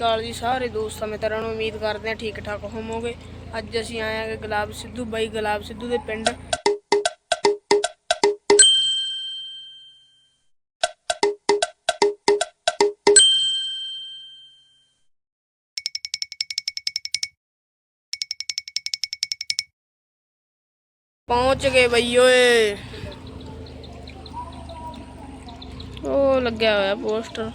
ਅਕਾਲ ਜੀ, ਸਾਰੇ ਦੋਸਤਾਂ ਮਿੱਤਰਾਂ ਨੂੰ ਉਮੀਦ ਕਰਦੇ ਹਾਂ ਠੀਕ ਠਾਕ ਹੋਵੋਗੇ। ਅੱਜ ਅਸੀਂ ਆਏ ਹਾਂ ਗੁਲਾਬ ਸਿੱਧੂ, ਬਾਈ ਗੁਲਾਬ ਸਿੱਧੂ ਦੇ ਪਿੰਡ। ਪਹੁੰਚ ਗਏ ਬਈ ਓਏ। ਉਹ ਲੱਗਿਆ ਹੋਇਆ ਪੋਸਟਰ।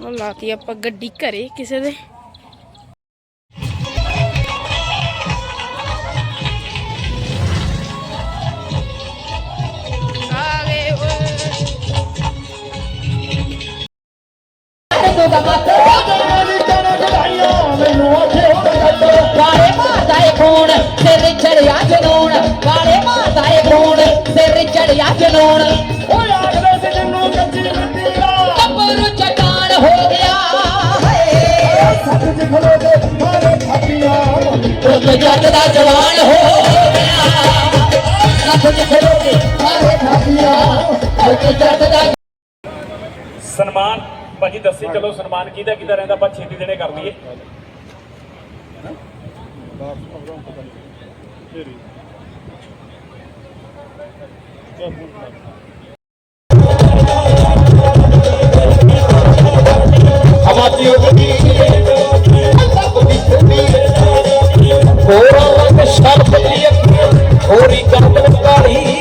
ਉਹ ਲਾਤੀ ਆਪਾਂ ਗੱਡੀ ਘਰੇ ਕਿਸੇ ਦੇ। ਖੂਨ ਸਿਰ ਚੜਿਆ ਜਨੂਨ ਕਾਲੇ ਮਾਰਦਾ ਏ ਖੂਨ, ਸਿਰ ਚੜਿਆ ਜਨੂਨ। ਉਹ ਜੱਟ ਦਾ ਜਵਾਨ ਹੋ ਗਿਆ। ਲੱਖ ਚ ਖੜੋ ਕੇ ਮਾਰੇ ਉਹ ਜੱਟ ਦਾ ਸਨਮਾਨ, ਭਾਜੀ ਦੱਸੀ ਚਲੋ ਸਨਮਾਨ ਕਿਹਦਾ ਕਿਹਦਾ ਰਹਿੰਦਾ, ਆਪਾਂ ਛੇਤੀ ਦੇਣੇ ਕਰ ਲਈਏ ਹੋਰੀ ਕੰਦਨ ਕਾਲੀ